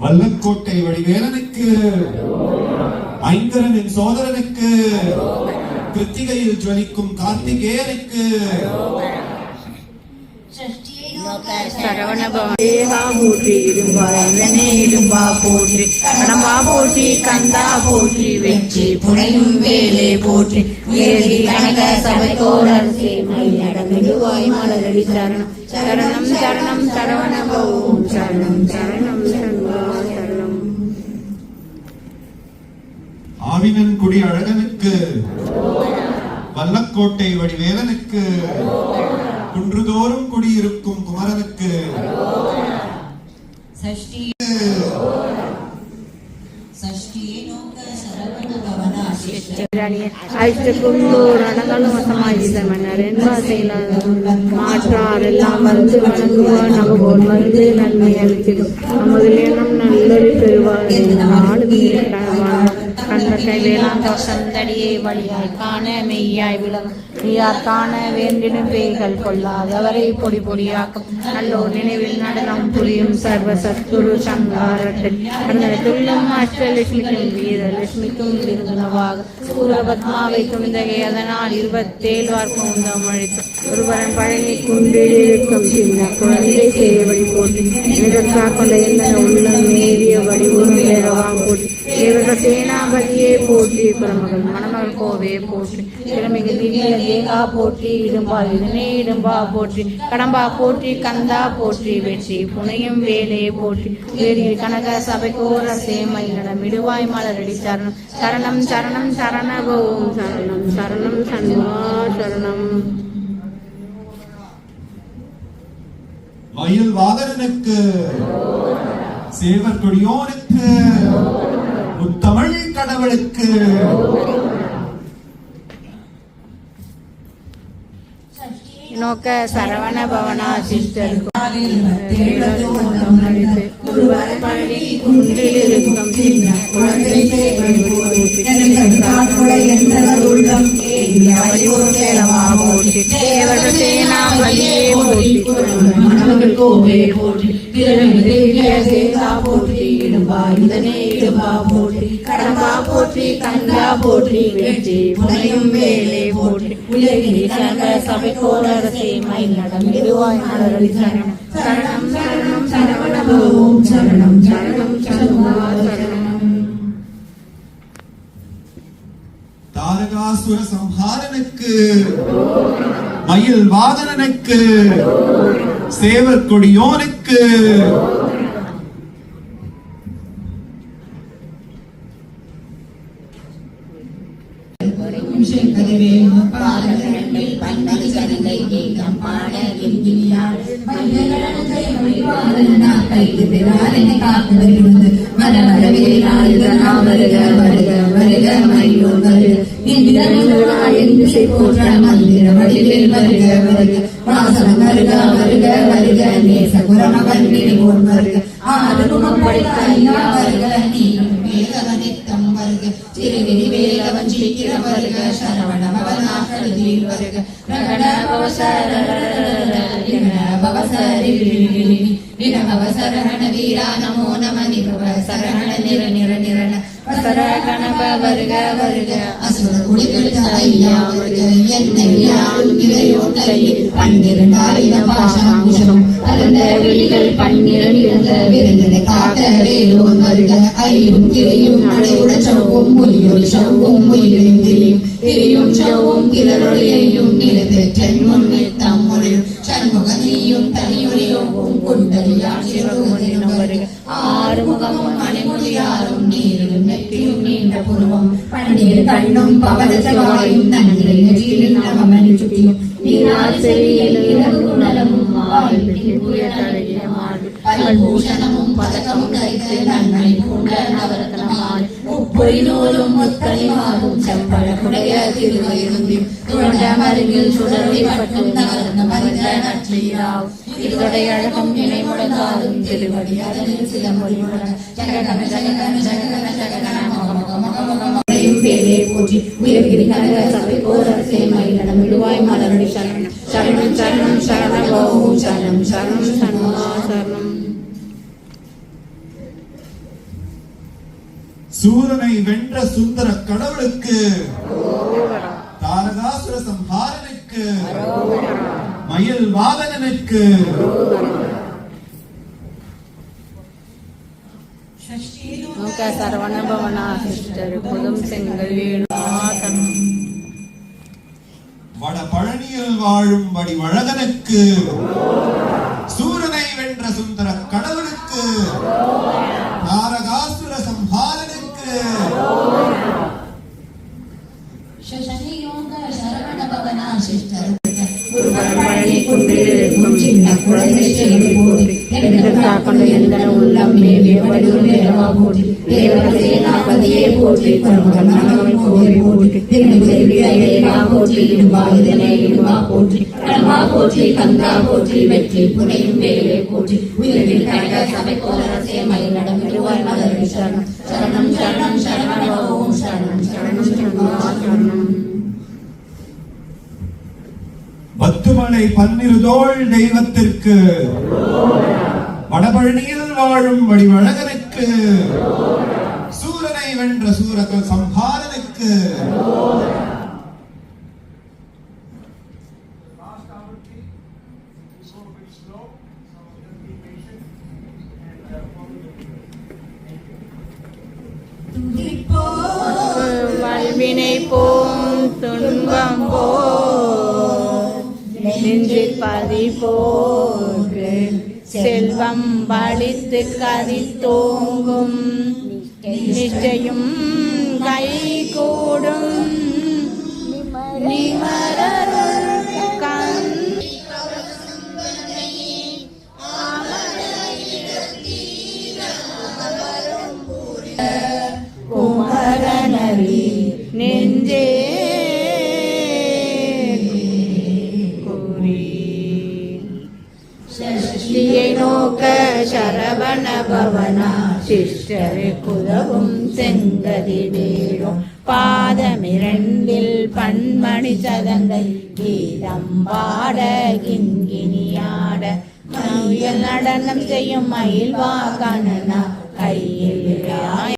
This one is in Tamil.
வல்லக்கோட்டை வடிவேலனுக்கு ஐங்கரனின் சோதரனுக்கு கிருத்திகையில் ஜொலிக்கும் கார்த்திகேயனுக்கு. போற்றி இவனே போற்றி கடம்பா போற்றி கந்தா போற்றி வெற்றி புனையும் வேலே போற்றி. ஏறி கனக சேமை நடமிடுவாய் மலரடி சரணம். சரணம் சரணம் கொடி அழகனுக்கு. வல்லக்கோட்டை வடிவேலனுக்கு. குன்றுதோறும் குடியிருக்கும் குமரனுக்கு. அடங்களும் மன்னர் என்பா செயலாளர் மாற்றார் எல்லாம் மருந்து ஒரு மருந்து நன்மை அளித்திடும் நமது எண்ணம் நல்லது பெறுவார் நாளுக்கு கண்மக்கை வேளாண் தோசந்தடியை வழியாய் காண மெய்யாய் விளங்கும். நீயார் காண வேண்டினும் பேய்கள் கொள்ளாதவரை பொடி பொடியாக்கும். நல்லோர் நினைவில் நடனம் புரியும் சர்வ சத்துரு சங்காரத்தில். துள்ளும் அஷ்டலட்சுமிக்கும் வீரலட்சுமிக்கும் விருதுனவாக சூரபத்மாவை துணிந்தகை அதனால் இருபத்தேழு குந்தம் அழித்து ஒருவரன் பழனி குன்றில் இருக்கும் சின்ன குழந்தை சேவடி போட்டு இதற்காக கொண்ட எந்த உள்ளம் நேரிய வடிவம் வேறவாம் போட்டு தேவக சேனாபதியே போற்றி குரமகள் மணமகள் கோவே போற்றி திறமைக்கு திவ்ய தேகா போற்றி இடும்பா இதனே இடும்பா போற்றி கடம்பா போற்றி கந்தா போற்றி வெற்றி புனையும் வேலையை போற்றி. வேறு கனக சபை கோர சேமை நடமிடுவாய் மலரடி சரணம். சரணம் சரணம் சரணகோம் சரணம் சரணம் சண்முகா சரணம். மயில் வாகனனுக்கு சேவர் கொடியோனுக்கு முத்தமிழ் கடவுளுக்கு. நோக்க சரவண பவனா சிஸ்டர். தேவசேனா போற்றி இடும்பா இதனே இடும்பா போற்றி கடம்பா போற்றி போற்றி வெற்றி புனையும் போற்றி. உலகில் சங்க சபை கோரரசே இருவாய் மலரடி சரணம். சரணம் சரணம் சரவணபோம் சரணம் சரணம் சரணம். தாரகாசுர சம்ஹாரனுக்கு மயில் வாதனனுக்கு சேவர் கொடியோனுக்கு നിനക്ക് வருக வருக வருக சகுரமகன் நினைவோன் வருக ஆறுமுகம் படைத்த ஐயா வருக வீரா நமோ நம நிபவ சரஹண நிர நிர நிரண அசுர கணப வருக வருக அசுர குடிகளுக்கு ஐயா வருக என்னையாலும் இறையோட்டையில் பன்னிரண்டாயிரம் பாசாமிசம் பரந்த வெளிகள் பன்னிரண்டு விருந்தினை காக்க வேலோன் வருக ஐயும் திரையும் நடையுட சவ்வும் மொழியொரு சவ்வும் மொழியும் திரியும் திரியும் சவ்வும் கிளரொழியையும் நிறைவேற்ற முன்னே தம்முறையும் சண்முகனையும் தனியொழியோவும் கொண்டறியா சிறப்பு வருக ஆறுமுகமும் அனைமொழியாரும் நீர் ഹൃദയപൂർവം പണിതിൽ കണ്ണും പവനജവായും തന്നെ നെറ്റിയിൽ നവമനു ചുറ്റിയും നീരാൽ ചെവിയിൽ ഇലകുണലവും പരിഭൂഷണവും പതക്കവും ധരിച്ച് നന്മയും കൊണ്ട് നവരത്നമായി பொறிநூலும் முத்தனிமாவும் செம்பழக்குடைய திருவயிருந்தில் துழந்த மருங்கில் சுடரை பட்டும் நகர்ந்த மருந்த நற்றியாவும் இதோடைய அழகம் நினை முடங்காலும் திருவடியாளர் சில மொழிமுடன் ஜகநம ஜகநம ஜகநம சரணம். சரணம் சரணம் சரணம் சரணம் சரணம். சூரனை வென்ற சுந்தர கடவுளுக்கு. தாரகாசுர சம்ஹாரனுக்கு. மயில் வேணுவாசனம் வட பழனியில் வாழும் வடிவழகனுக்கு சூரனை வென்ற சுந்தர கடவுளுக்கு தாரகாசுர சம்ஹாரனுக்கு சனியோக சரவண பவனா சிஸ்டர் பழனி குன்றில் சின்ன குழந்தை செல்வி போற்றி காக்கொண்டு எந்தன உள்ளம் மேவிய வடிவு நேரமா போற்றி தேவசேனாபதியே போற்றி போற்றி போற்றி இதனை போற்றி கடமா போற்றி கந்தா போற்றி வெற்றி புனையும் போற்றி உயிரில் சபை கோலரசே திருவாய் சரணம் சரணம் சரணம் சரணம் ஓம் சரணம் சரணம் சரணம் பத்துமலை பன்னிருதோள் தெய்வத்திற்கு. வடபழனியில் வாழும் வடிவழகனுக்கு. சூரனை வென்ற சூரக சம்ஹாரனுக்கு. வல்வினை போம் துன்பம் போ நெஞ்சில் பதி போக்கு செல்வம் வலித்து கதி தோங்கும் நிச்சயம் கை கூடும் பவனா சிஷ்டரு செங்கதி வேடும் பாதமிரண்டில் பன்மணி சதங்கை கீதம் பாட கிண்கிணியாட நடனம் செய்யும் மயில்வாகனா கையில்